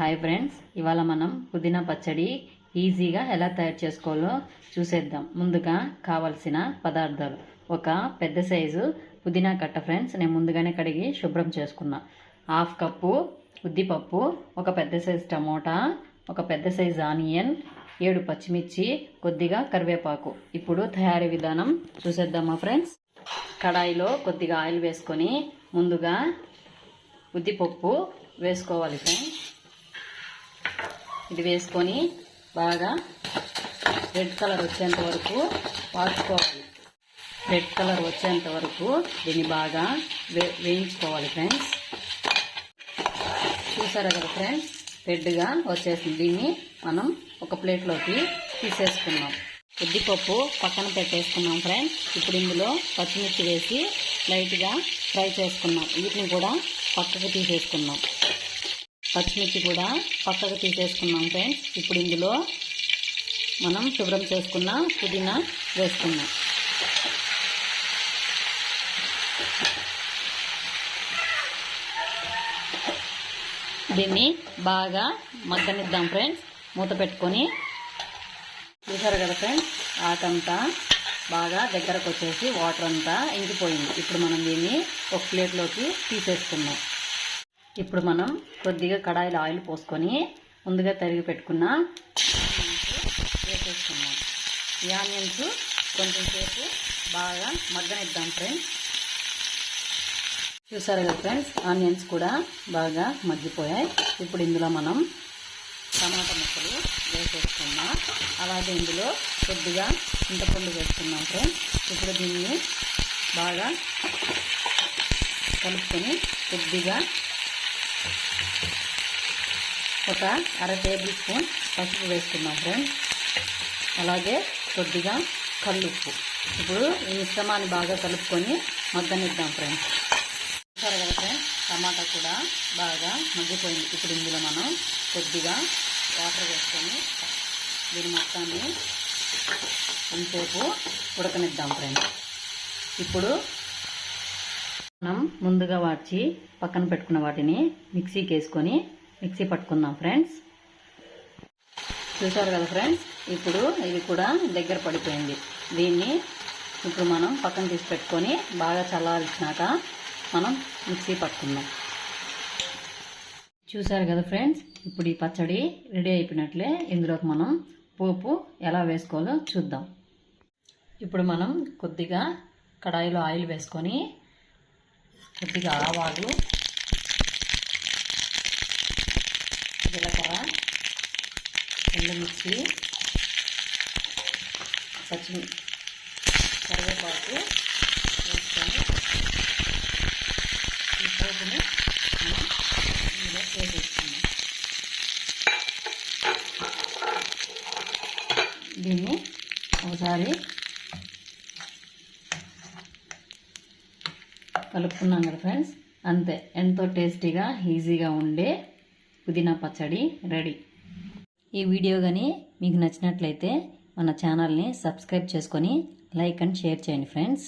Hi friends ఇవాళ మనం పుదీనా పచ్చడి ఈజీగా ఎలా తయారు చేసుకోవాలో చూసేద్దాం. ముందుగా కావలసిన పదార్థాలు. ఒక పెద్ద సైజు పుదీనా కట్ట ఫ్రెండ్స్ నేను ముందుగానే కడిగి శుభ్రం చేసుకున్నా. హాఫ్ కప్పు ఉద్దిపప్పు ఒక పెద్ద సైజు టమోటా ఒక పెద్ద సైజు ఆనియన్ ఏడు పచ్చిమిర్చి కొద్దిగా కరివేపాకు. ఇప్పుడు తయారీ విధానం చూసేద్దామా ఫ్రెండ్స్ కడాయిలో కొద్దిగా ఆయిల్ వేసుకొని ముందుగా ఉద్దిపప్పు వేసుకోవాలి ఫ్రెండ్స్ ఇది వేసుకొని బాగా రెడ్ కలర్ వచ్చేంత వరకు వాడుకోవాలి. రెడ్ కలర్ వచ్చేంత వరకు దీన్ని బాగా వే వేయించుకోవాలి ఫ్రెండ్స్. చూసారా కదా ఫ్రెండ్స్? రెడ్గా వచ్చేసింది. దీన్ని మనం ఒక ప్లేట్లోకి తీసేసుకున్నాం. ఉద్దిపప్పు పక్కన పెట్టేసుకున్నాం ఫ్రెండ్స్. ఇప్పుడు ఇందులో పచ్చిమిర్చి వేసి లైట్గా ఫ్రై చేసుకున్నాం. వీటిని కూడా పక్కకు తీసేసుకున్నాం. పచ్చిమిర్చి కూడా పక్కకు తీసేసుకున్నాం ఫ్రెండ్స్. ఇప్పుడు ఇందులో మనం శుభ్రం చేసుకున్న పుదీనా వేసుకున్నాం దీన్ని బాగా మగ్గనిద్దాం ఫ్రెండ్స్. మూత పెట్టుకొని చూసారు కదా ఫ్రెండ్స్ ఆటంతా బాగా దగ్గరకు వచ్చేసి వాటర్ అంతా ఇంకిపోయింది. ఇప్పుడు మనం దీన్ని ఒక ప్లేట్లోకి తీసేసుకుందాం. ఇప్పుడు మనం కొద్దిగా కడాయిలో ఆయిల్ పోసుకొని ముందుగా తరిగి పెట్టుకున్న ఆనియన్స్ వేసేసుకున్నాం ఈ ఆనియన్స్ కొంచెం సేపు బాగా మగ్గనిద్దాం ఫ్రెండ్స్. చూసారు కదా ఫ్రెండ్స్ ఆనియన్స్ కూడా బాగా మగ్గిపోయాయి. ఇప్పుడు ఇందులో మనం టమాటా ముక్కలు వేసేసుకున్నాం అలాగే ఇందులో కొద్దిగా చింతపండు వేసుకున్నాం ఫ్రెండ్స్. ఇప్పుడు దీన్ని బాగా కలుపుకొని కొద్దిగా ఒక అర టేబుల్ స్పూన్ పసుపు వేసుకున్నాం ఫ్రెండ్స్. అలాగే కొద్దిగా కల్లుప్పు. ఇప్పుడు ఈ మిశ్రమాన్ని బాగా కలుపుకొని మగ్గనిద్దాం ఫ్రెండ్స్. చూసారు కదా ఫ్రెండ్స్ టమాటా కూడా బాగా మగ్గిపోయింది. ఇప్పుడు ఇందులో మనం కొద్దిగా వాటర్ వేసుకొని దీని మొత్తాన్ని కొంతసేపు ఉడకనిద్దాం ఫ్రెండ్స్. ఇప్పుడు మనం ముందుగా వాడ్చి పక్కన పెట్టుకున్న వాటిని మిక్సీకి వేసుకొని మిక్సీ పట్టుకుందాం ఫ్రెండ్స్. చూసారు కదా ఫ్రెండ్స్? ఇప్పుడు ఇది కూడా దగ్గర పడిపోయింది. దీన్ని ఇప్పుడు మనం పక్కన తీసి పెట్టుకొని బాగా చల్లాల్సినాక మనం మిక్సీ పట్టుకుందాం. చూసారు కదా ఫ్రెండ్స్? ఇప్పుడు ఈ పచ్చడి రెడీ అయిపోయినట్లే ఇందులోకి మనం పోపు ఎలా వేసుకోవాలో చూద్దాం. ఇప్పుడు మనం కొద్దిగా కడాయిలో ఆయిల్ వేసుకొని కొద్దిగా ఆవాలు జీలకర్ర ఎండుమిర్చి పచ్చి కరివేపాకు వేసుకొని ఈ పోపుని మనం ఇందులో వేసేసుకున్నాం దీన్ని ఒకసారి కలుపుకున్నాం కదా ఫ్రెండ్స్? అంతే. ఎంతో టేస్టీగా ఈజీగా ఉండే పుదీనా పచ్చడి రెడీ. ఈ వీడియో కానీ మీకు నచ్చినట్లయితే మన ఛానల్ని సబ్స్క్రైబ్ చేసుకొని లైక్ అండ్ షేర్ చేయండి ఫ్రెండ్స్.